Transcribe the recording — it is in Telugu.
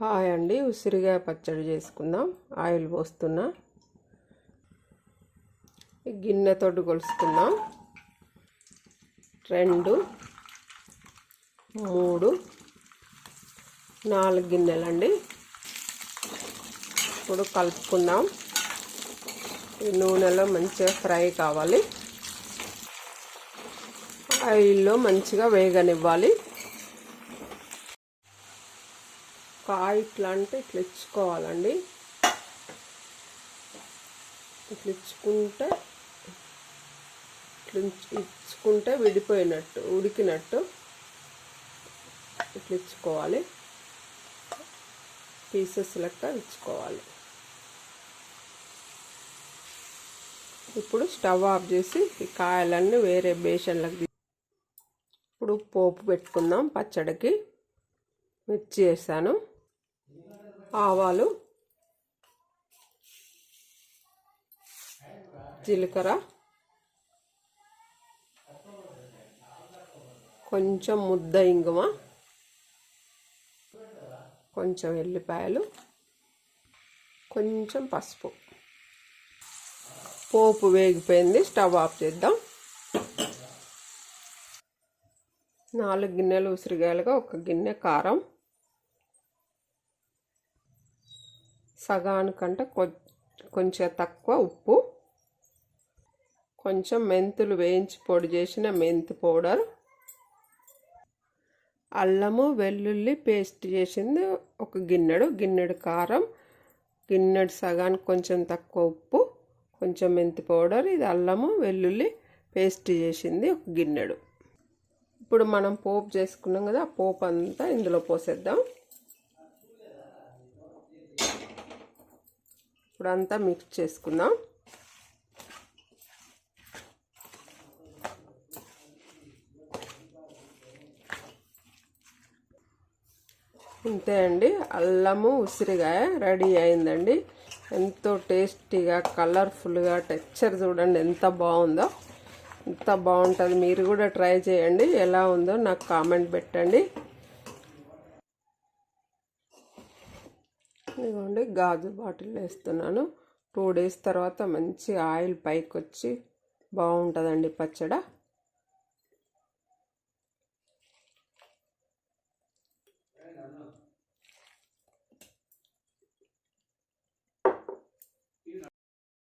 హాయ్ అండి ఉసిరికాయ పచ్చడి చేసుకుందాం. ఆయిల్ పోస్తున్నా. గిన్నెతో గిన్నెతోటి కొలుసుకుందాం. రెండు మూడు నాలుగు గిన్నెలండి. ఇప్పుడు కలుపుకుందాం. ఈ నూనెలో మంచిగా ఫ్రై కావాలి. ఆయిల్లో మంచిగా వేగనివ్వాలి. కాయ ఇట్లా అంటే ఇట్లా ఇచ్చుకోవాలండి. ఇట్లా ఇచ్చుకుంటే ఇట్లా ఇచ్చుకుంటే విడిపోయినట్టు ఉడికినట్టు ఇట్లా ఇచ్చుకోవాలి. పీసెస్ లెక్క ఇచ్చుకోవాలి. ఇప్పుడు స్టవ్ ఆఫ్ చేసి ఈ కాయలన్నీ వేరే బేషన్లకు ఇప్పుడు పోపు పెట్టుకుందాం పచ్చడికి. మిర్చి వేసాను. ఆవాలు జీలకర్ర కొంచెం ముద్ద ఇంగుమ కొంచెం ఎల్లిపాయలు కొంచెం పసుపు. పోపు వేగిపోయింది స్టవ్ ఆఫ్ చేద్దాం. నాలుగు గిన్నెలు ఉసిరికాయలుగా ఒక గిన్నె కారం. సగానికంటే కొంచెం తక్కువ ఉప్పు కొంచెం మెంతులు వేయించి పొడి చేసిన మెంతి పౌడర్ అల్లము వెల్లుల్లి పేస్ట్ చేసింది ఒక గిన్నెడు గిన్నెడు కారం గిన్నెడు సగానికి కొంచెం తక్కువ ఉప్పు కొంచెం మెంతి పౌడర్ ఇది అల్లము వెల్లుల్లి పేస్ట్ చేసింది ఒక గిన్నెడు. ఇప్పుడు మనం పోపు చేసుకున్నాం కదా ఆ పోపు అంతా ఇందులో పోసేద్దాం. ఇప్పుడు అంతా మిక్స్ చేసుకుందాం. అంతే అండి అల్లము ఉసిరికాయ రెడీ అయిందండి. ఎంతో టేస్టీగా కలర్ఫుల్గా టెక్చర్ చూడండి ఎంత బాగుందో. ఎంత బాగుంటుంది మీరు కూడా ట్రై చేయండి ఎలా ఉందో నాకు కామెంట్ పెట్టండి. ఇదిగోండి గాజు బాటిల్ వేస్తున్నాను. టూ డేస్ తర్వాత మంచి ఆయిల్ పైకి వచ్చి బాగుంటుందండి పచ్చడి.